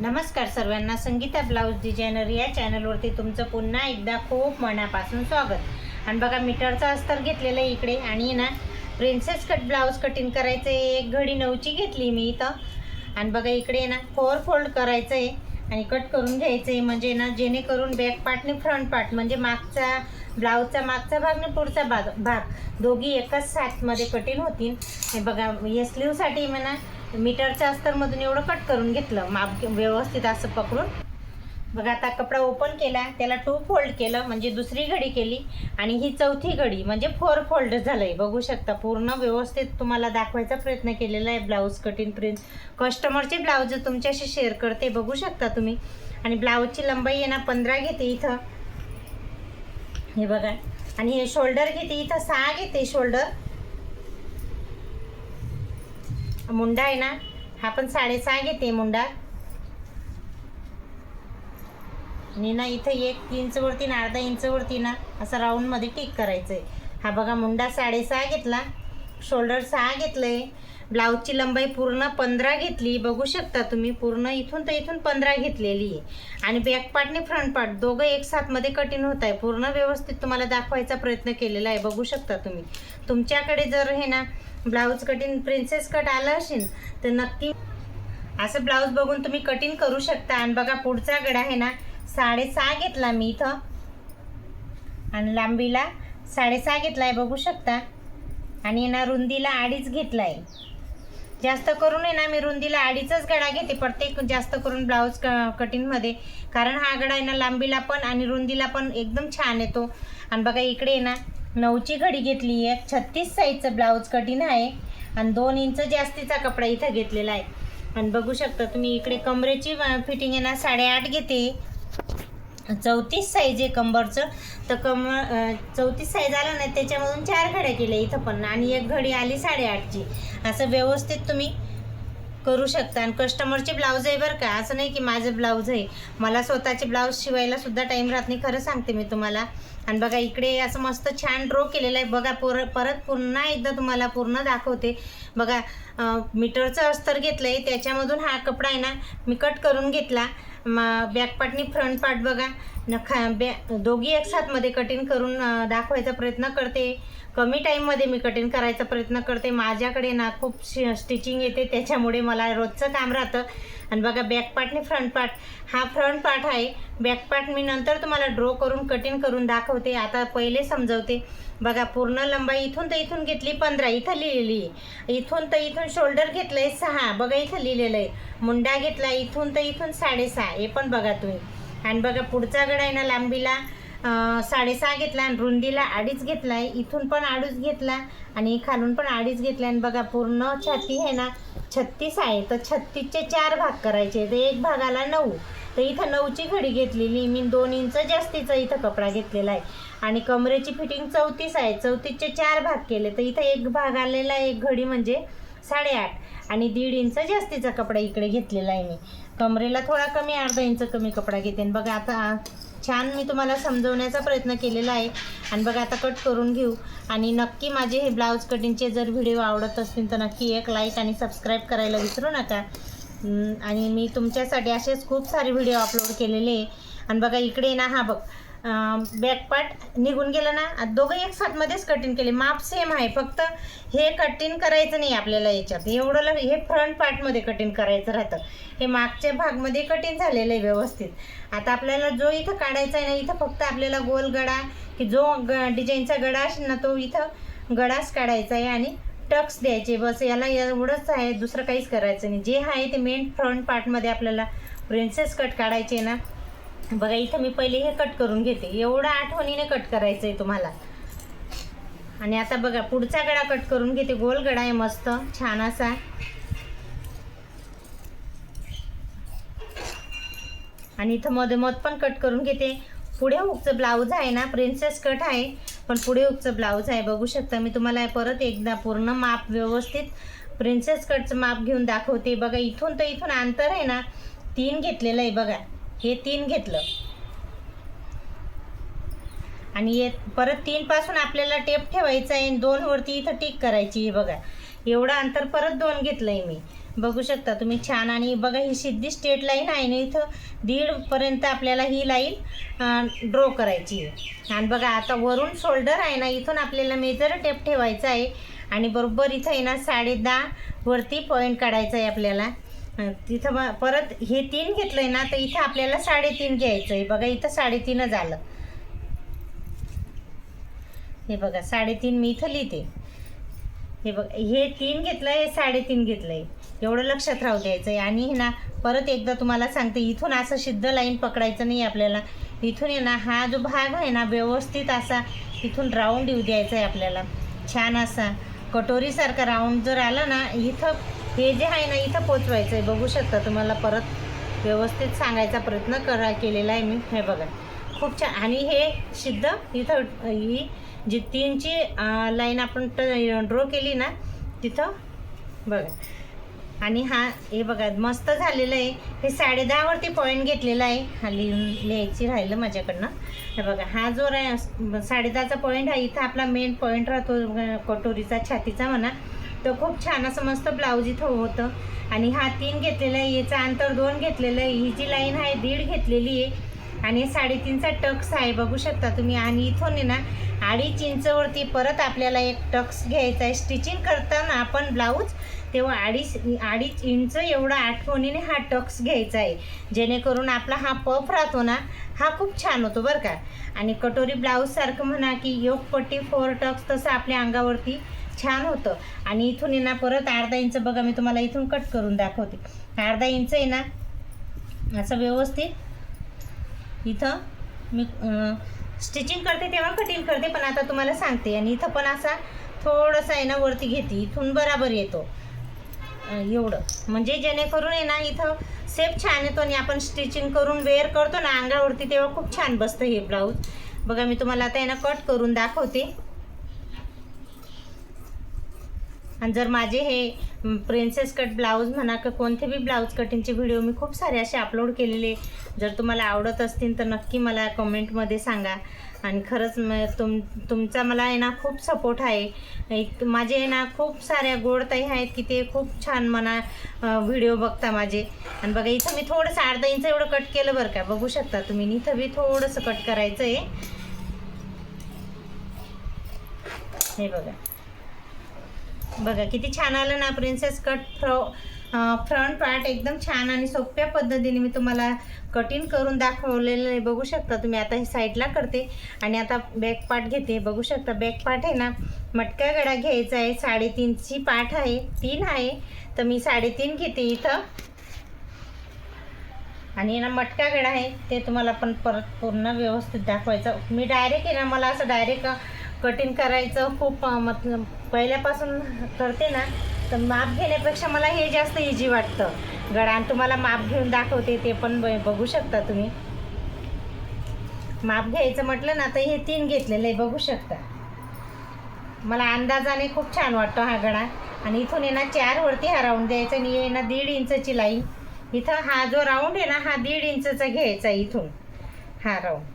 नमस्कार सर्वांना Sangeeta blouse designer या चॅनलवरती तुमचं पुन्हा एकदा खूप मनापासून स्वागत. आणि बघा मीटरचा अस्तर घेतलेलं आहे इकडे. आणि ना प्रिन्सेस कट ब्लाऊज कटिंग करायचं आहे. एक घडी नऊची घेतली मी इथं. आणि बघा इकडे ना फोर फोल्ड करायचं आहे. आणि कट करून घ्यायचं आहे. म्हणजे ना जेणेकरून बॅक पार्ट आणि फ्रंट पार्ट म्हणजे मागचा ब्लाऊजचा मागचा भाग आणि पुढचा भाग. भाग दोघी एकाच साथमध्ये कटिंग होतील. हे बघा हे स्लीवसाठी म्हणा मीटरच्या अस्तरमधून एवढं कट करून घेतलं. माप व्यवस्थित असं पकडून. बघा आता कपडा ओपन केला. त्याला टू फोल्ड केलं म्हणजे दुसरी घडी केली आणि ही चौथी घडी म्हणजे फोर फोल्ड झालंय. बघू शकता पूर्ण व्यवस्थित तुम्हाला दाखवायचा प्रयत्न केलेला आहे. ब्लाऊज कटिंग प्रिंट कस्टमरचे ब्लाऊज तुमच्याशी शेअर करते बघू शकता तुम्ही. आणि ब्लाऊजची लंबाई आहे ना पंधरा घेते इथं. हे बघा. आणि हे शोल्डर घेते इथं सहा घेते शोल्डर मुंडा आहे ना हा पण साडेसहा घेते मुंडा. आणि ना इथं एक इंचवरती ना अर्धा इंचवरती ना असं राऊंडमध्ये टिक करायचं आहे हा बघा मुंडा साडेसहा घेतला शोल्डर सहा घेतलं आहे ब्लाऊजची लंबाई पूर्ण पंधरा घेतली. बघू शकता तुम्ही पूर्ण इथून तर इथून पंधरा घेतलेली आहे. आणि बॅक आणि फ्रंट पार्ट दोघं एक साथमध्ये कठीण होत आहे. पूर्ण व्यवस्थित तुम्हाला दाखवायचा प्रयत्न केलेला आहे. बघू शकता तुम्ही. तुमच्याकडे जर हे ना ब्लाऊज कटिंग प्रिन्सेस कट आलं असेल तर नक्की असं ब्लाऊज बघून तुम्ही कटिंग करू शकता. आणि बघा पुढचा गडा आहे ना साडेसहा घेतला मी इथं. आणि लांबीला साडेसहा घेतला आहे बघू शकता. आणि ना रुंदीला अडीच घेतला आहे जास्त करून आहे ना मी रुंदीला अडीचच गडा घेते प्रत्येक जास्त करून ब्लाऊज क कटिंगमध्ये कारण हा गडा आहे ना लांबीला पण आणि रुंदीला पण एकदम छान येतो. आणि बघा इकडे आहे ना नऊची घडी घेतली आहे. छत्तीस साईजचं ब्लाऊज कटिंग आहे. आणि दोन इंच जास्तीचा कपडा इथं घेतलेला आहे. आणि बघू शकता तुम्ही इकडे कमरेची फिटिंग आहे ना साडेआठ घेते. चौतीस साईज आहे कंबरचं. तर कम चौतीस साईज आलं नाही त्याच्यामधून चार घड्या केल्या इथं पण. आणि एक घडी आली साडेआठची. असं व्यवस्थित तुम्ही करू शकता. आणि कस्टमरचे ब्लाऊज आहे बरं का. असं नाही की माझं ब्लाऊज आहे. मला स्वतःचे ब्लाऊज शिवायला सुद्धा टाईम राहत नाही. खरं सांगते मी तुम्हाला. आणि बघा इकडे असं मस्त छान ड्रो केलेलं आहे. बघा पर परत पुन्हा एकदा तुम्हाला पूर्ण दाखवते. बघा मीटरचं अस्तर घेतलं आहे त्याच्यामधून हा कपडा आहे ना मी कट करून घेतला. मग बॅकपार्टनी फ्रंट पार्ट बघा. न खा बॅ दोघी एक साथमध्ये कटिंग करून दाखवायचा प्रयत्न करते. कमी टाईममध्ये मी कटिंग करायचा प्रयत्न करते. माझ्याकडे ना खूप शि स्टिचिंग येते. त्याच्यामुळे मला रोजचं काम राहतं. आणि बघा बॅक पार्टने फ्रंट पार्ट हा फ्रंट पार्ट आहे. बॅक पार्ट मी नंतर तुम्हाला ड्रॉ करून कटिंग करून दाखवते. आता पहिले समजवते. बघा पूर्ण लंबाई इथून तर इथून घेतली पंधरा. इथं लिहिलेली आहे. इथून तर इथून शोल्डर घेतलं आहे सहा. बघा इथं लिहिलेलं आहे. मुंडा घेतला इथून तर इथून साडेसहा. हे पण बघा तुम्ही. आणि बघा पुढचा गड आहे ना लांबीला. साडेसहा घेतला आणि रुंदीला अडीच घेतला आहे. इथून पण अडीच घेतला आणि खालून पण अडीच घेतला आणि बघा पूर्ण छाती आहे ना छत्तीस आहे. तर छत्तीसचे चार भाग करायचे तर एक भागाला नऊ. तर इथं नऊची घडी घेतलेली. मी दोन इंच जास्तीचा इथं कपडा घेतलेला आहे. आणि कमरेची फिटिंग चौतीस आहे. चौतीसचे चार भाग केले. तर इथं एक भाग आलेला आहे. एक घडी म्हणजे साडेआठ. आणि दीड इंच जास्तीचा कपडा इकडे घेतलेला आहे मी. कमरेला थोडा कमी अर्धा इंच कमी कपडा घेते. आणि बघा आता छान मी तुम्हाला समजवण्याचा प्रयत्न केलेला आहे. आणि बघा आता कट करून घेऊ. आणि नक्की माझे हे ब्लाऊज कटिंगचे जर व्हिडिओ आवडत असतील तर नक्की एक लाईक आणि सबस्क्राईब करायला विसरू नका. आणि मी तुमच्यासाठी असेच खूप सारे व्हिडिओ अपलोड केलेले आहे. आणि बघा इकडे ना हा बघ. बॅक पार्ट निघून गेलं ना दोघं एक साथमध्येच कटिंग केले. माप सेम आहे फक्त हे कटिंग करायचं नाही आपल्याला याच्यात. एवढं ल- हे फ्रंट पार्टमध्ये कटिंग करायचं राहतं. हे मागच्या भागमध्ये कटिंग झालेलं आहे व्यवस्थित. आता आपल्याला जो इथं काढायचा आहे ना इथं फक्त आपल्याला गोल गडा की जो ग डिझाईनचा गडा असेल ना तो इथं गडाच काढायचा आहे आणि टक्स द्यायचे बस याला एवढंच आहे दुसरं काहीच करायचं नाही. जे आहे ते मेन फ्रंट पार्टमध्ये आपल्याला प्रिन्सेस कट काढायचे ना बघा इथं मी पहिले हे कट करून घेते. एवढा आठवणीने कट करायचं आहे तुम्हाला. आणि आता बघा पुढचा गडा कट करून घेते. गोल गडा आहे मस्त छान असा. आणि इथं मध्ये मध पण कट करून घेते. पुढे हुकचं ब्लाऊज आहे ना प्रिन्सेस कट आहे. पण पुढे हुकचं ब्लाऊज आहे. बघू शकता मी तुम्हाला परत एकदा पूर्ण माप व्यवस्थित प्रिन्सेस कटचं माप घेऊन दाखवते. बघा इथून तर इथून अंतर आहे ना तीन घेतलेलं आहे बघा. हे तीन घेतलं. आणि ये परत तीनपासून आपल्याला टेप ठेवायचा आहे आणि दोनवरती इथं टिक करायची आहे बघा. एवढं अंतर परत दोन घेतलंय मी. बघू शकता तुम्ही छान आणि बघा ही सिद्धी स्टेट लाईन आहे ना इथं दीडपर्यंत आपल्याला ही लाईन ड्रॉ करायची आहे. आणि बघा आता वरून शोल्डर आहे ना इथून आपल्याला मेजर टेप ठेवायचा आहे. आणि बरोबर इथं आहे ना साडे दहा वरती पॉईंट काढायचा आहे आपल्याला. तिथं ब- परत हे तीन घेतलंय ना तर इथं आपल्याला साडेतीन घ्यायचं आहे बघा इथं साडेतीनच आलं. हे बघा साडेतीन मी इथं लिहिते. हे बघ हे तीन घेतलं आहे साडेतीन घेतलं आहे एवढं लक्षात राहू द्यायचं आहे आणि ना परत एकदा तुम्हाला सांगते इथून असं सिद्ध लाईन पकडायचं नाही आपल्याला. इथून आहे ना हा जो भाग आहे ना व्यवस्थित असा इथून राऊंड येऊ द्यायचा आहे आपल्याला. छान असा कटोरीसारखा राऊंड जर आला ना इथं हे जे आहे ना इथं पोचवायचं आहे बघू शकता तुम्हाला परत व्यवस्थित सांगायचा प्रयत्न करा केलेला आहे मी. हे बघा. खूप छान. आणि हे सिद्ध इथं ही जी तीनची लाईन आपण ड्रॉ केली ना तिथं बघा. आणि हा हे बघा मस्त झालेलं आहे. हे साडे दहावरती पॉईंट घेतलेला आहे. हा लिहून लिहायची राहिलं माझ्याकडनं. हे बघा हा जो रा साडे दहाचा पॉईंट हा इथं आपला मेन पॉईंट राहतो कटोरीचा छातीचा म्हणा. तर खूप छान असं मस्त ब्लाऊज इथं होतं. आणि हा तीन घेतलेला आहे याचा अंतर दोन घेतलेलं आहे. ही जी लाईन आहे दीड घेतलेली आहे. आणि साडेतीनचा टक्स आहे बघू शकता तुम्ही. आणि इथून आहे ना अडीच इंचवरती परत आपल्याला एक टक्स घ्यायचा आहे. स्टिचिंग करताना आपण ब्लाऊज तेव्हा अडीच अडीच इंच एवढा आठवणीने हा टक्स घ्यायचा आहे. जेणेकरून आपला हा पफ राहतो ना हा खूप छान होतो बरं का. आणि कटोरी ब्लाऊजसारखं म्हणा की योगपट्टी फोर टक्स तसं आपल्या अंगावरती छान होतं. आणि इथून आहे ना परत अर्धा इंच बघा मी तुम्हाला इथून कट करून दाखवते. अर्धा इंच आहे ना असं व्यवस्थित. इथं मी स्टिचिंग करते तेव्हा कटिंग करते पण आता तुम्हाला सांगते. आणि इथं पण असा थोडंसं आहे ना वरती घेते. इथून बराबर येतो. एवढं. म्हणजे जेणेकरून आहे ना इथं सेप छान येतो आणि आपण स्टिचिंग करून वेअर करतो ना अंगावरती तेव्हा खूप छान बसतं हे ब्लाऊज बघा मी तुम्हाला आता आहे ना कट करून दाखवते. आणि जर माझे हे प्रिन्सेस कट ब्लाऊज म्हणा का कोणते बी ब्लाऊज कटिंगचे व्हिडिओ मी खूप सारे असे अपलोड केलेले. जर तुम्हाला आवडत असतील तर नक्की मला कमेंटमध्ये सांगा. आणि खरंच म तुम तुमचा मला आहे ना खूप सपोर्ट आहे. माझे आहे ना खूप साऱ्या गोडताई आहेत की ते खूप छान मना व्हिडिओ बघता माझे. आणि बघा इथं मी थोडंसं अर्धा इंच एवढं कट केलं बरं का. बघू शकता तुम्ही इथं बी थोडंसं कट करायचं आहे हे बघा. बघा किती छान आलं ना प्रिन्सेस कट फ्रॉ फ्रंट पार्ट एकदम छान आणि सोप्या पद्धतीने मी तुम्हाला कटिंग करून दाखवलेलं आहे. बघू शकता तुम्ही आता हे साईडला करते आणि आता बॅक पार्ट घेते. बघू शकता बॅक पार्ट आहे ना मटका गळा घ्यायचा आहे. साडेतीनची पाठ आहे तीन आहे. तर मी साडेतीन घेते इथं. आणि ना मटका गळा आहे ते तुम्हाला पण परत पूर्ण व्यवस्थित दाखवायचं. मी डायरेक्ट आहे ना मला असं डायरेक्ट कटिंग करायचं खूप मत मतलब पहिल्यापासून करते ना तर माप घेण्यापेक्षा मला हे जास्त इझी वाटतं. गळा आणि तुम्हाला माप घेऊन दाखवते ते पण ब- बघू शकता तुम्ही. माप घ्यायचं म्हटलं ना तर हे तीन घेतलेलं आहे बघू शकता. मला अंदाजाने खूप छान वाटतो हा गळा आणि इथून आहे ना चारवरती हा राऊंड द्यायचा आणि हे ना दीड इंचची लाईन इथं हा जो राऊंड आहे ना हा दीड इंचचा घ्यायचा इथून हा राऊंड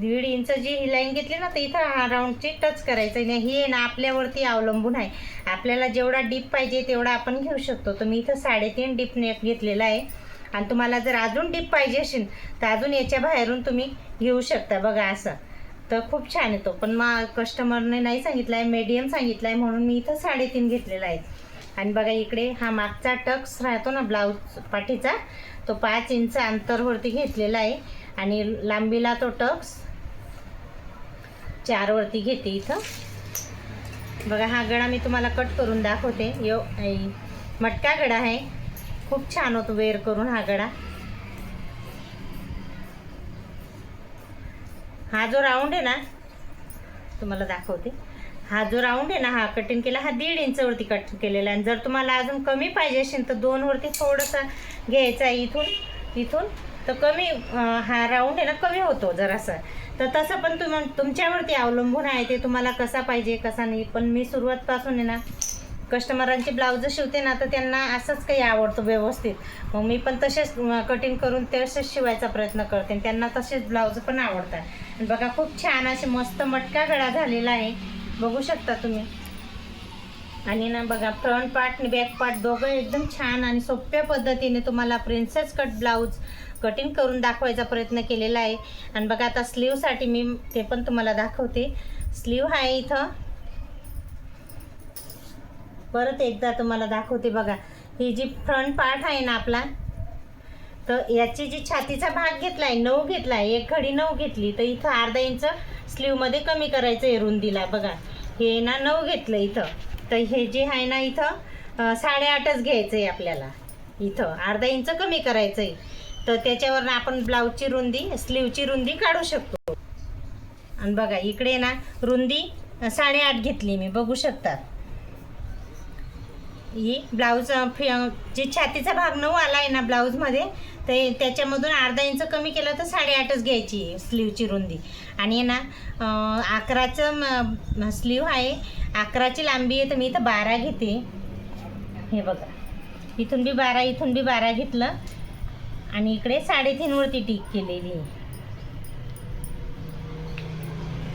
दीड इंच जी ही लाईन घेतली ना तर इथं हा राऊंडची टच करायचं आणि ही आहे ना आपल्यावरती अवलंबून आहे. आपल्याला जेवढा डीप पाहिजे तेवढा आपण घेऊ शकतो. तर मी इथं साडेतीन डीप नेट घेतलेला आहे. आणि तुम्हाला जर अजून डीप पाहिजे असेल तर अजून याच्या बाहेरून तुम्ही घेऊ शकता. बघा असं. तर खूप छान येतो पण मग कस्टमरने नाही सांगितलं आहे मीडियम सांगितलं आहे म्हणून मी इथं साडेतीन घेतलेला आहे. आणि बघा इकडे हा मागचा टक्स राहतो ना ब्लाऊज पाठीचा तो पाच इंच अंतरवरती घेतलेला आहे. आणि लांबीला तो टक्स चारवरती घेते इथं. बघा हा गळा मी तुम्हाला कट करून दाखवते. यो ऐ, मटका गळा आहे. खूप छान होतो वेअर करून हा गळा हा जो राऊंड आहे ना तुम्हाला दाखवते. हा जो राऊंड आहे ना हा कटिंग केला हा दीड इंचवरती कट केलेला आहे. आणि जर तुम्हाला अजून कमी पाहिजे असेल तर दोनवरती थोडंसं घ्यायचं आहे इथून इथून. तर कमी हा राऊंड आहे ना कमी होतो जरासा. तर तसं पण तुम तुमच्यावरती अवलंबून आहे ते तुम्हाला कसा पाहिजे कसा नाही. पण मी सुरुवातपासून आहे ना कस्टमरांची ब्लाऊज शिवते ना तर त्यांना असंच काही आवडतं व्यवस्थित. मग मी पण तसेच कटिंग करून तसेच शिवायचा प्रयत्न करते. आणि त्यांना तसेच ब्लाऊज पण आवडतात. आणि बघा खूप छान असे मस्त मटका गळा झालेला आहे. बघू शकता तुम्ही. आणि ना बघा फ्रंट पार्ट आणि बॅक पार्ट दोघं एकदम छान आणि सोप्या पद्धतीने तुम्हाला प्रिन्सेस कट ब्लाऊज कटिंग करून दाखवायचा प्रयत्न केलेला आहे. आणि बघा आता स्लीवसाठी मी ते पण तुम्हाला दाखवते. स्लीव आहे इथं. परत एकदा तुम्हाला दाखवते बघा. ही जी फ्रंट पार्ट आहे ना आपला तर याची जी छातीचा भाग घेतला आहे नऊ घेतला आहे एक घडी नऊ घेतली तर इथं अर्धा इंच स्लीवमध्ये कमी करायचं आहे रुंदीला. बघा हे ना नऊ घेतलं इथं. तर हे जे आहे ना इथं साडेआठच घ्यायचं आहे आपल्याला. इथं अर्धा इंच कमी करायचं आहे तर त्याच्यावर आपण ब्लाऊजची रुंदी स्लीवची रुंदी काढू शकतो. आणि बघा इकडे ना रुंदी साडेआठ घेतली मी बघू शकतात. ही ब्लाऊज फि- जे छातीचा भाग नऊ आला आहे ना ब्लाऊजमध्ये ते त्याच्यामधून अर्धा इंच कमी केलं तर साडेआठच घ्यायची स्लीवची रुंदी. आणि ना अकराचं स्लीव आहे अकराची लांबी आहे तर मी इथं बारा घेते. हे बघा इथून बी बारा इथून बी बारा घेतलं. आणि इकडे साडेतीनवरती टीक केलेली आहे.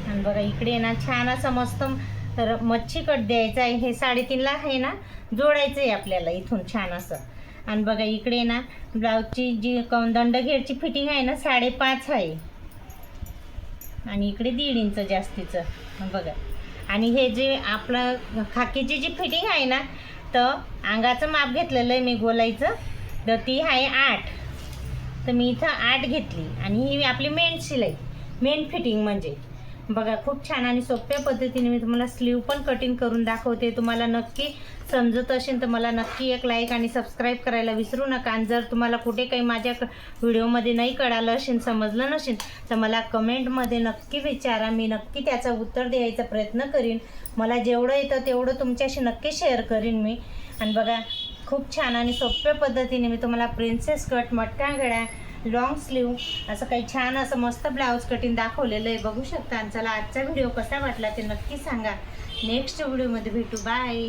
आणि बघा इकडे ना छान असं मस्त तर मच्छी कट द्यायचं आहे. हे साडेतीनला आहे ना जोडायचं आहे आपल्याला इथून छान असं. आणि बघा इकडे ना ब्लाऊजची जी क- दंडघेरची फिटिंग आहे ना साडेपाच आहे. आणि इकडे दीड इंच जास्तीचं बघा. आणि हे जे आपलं खाकीची जी फिटिंग आहे ना तर अंगाचं माप घेतलेलं आहे मी गोलाईचं तर ती आहे आठ. तर मी इथं आठ घेतली आणि ही आपली मेन शिलाई. मेन फिटिंग म्हणजे. बघा खूप छान आणि सोप्या पद्धतीने मी तुम्हाला स्लीव पण कटिंग करून दाखवते. तुम्हाला नक्की समजत असेल तर मला नक्की एक लाईक आणि सबस्क्राईब करायला विसरू नका. आणि जर तुम्हाला कुठे काही माझ्या क- व्हिडिओमध्ये नाही कळालं असेल समजलं नसेल तर मला कमेंटमध्ये नक्की विचारा. मी नक्की त्याचं उत्तर द्यायचा प्रयत्न करीन. मला जेवढं येतं तेवढं तुमच्याशी नक्की शेअर करीन मी. आणि बघा खूप छान आणि सोप्या पद्धतीने मी तुम्हाला प्रिन्सेस कट मट्टा गळ्या लॉंग स्लीव असं काही छान असं मस्त ब्लाऊज कटिंग दाखवलेलं आहे. बघू शकता आणि चला आजचा व्हिडिओ कसा वाटला ते नक्की सांगा. नेक्स्ट व्हिडिओमध्ये भेटू. बाय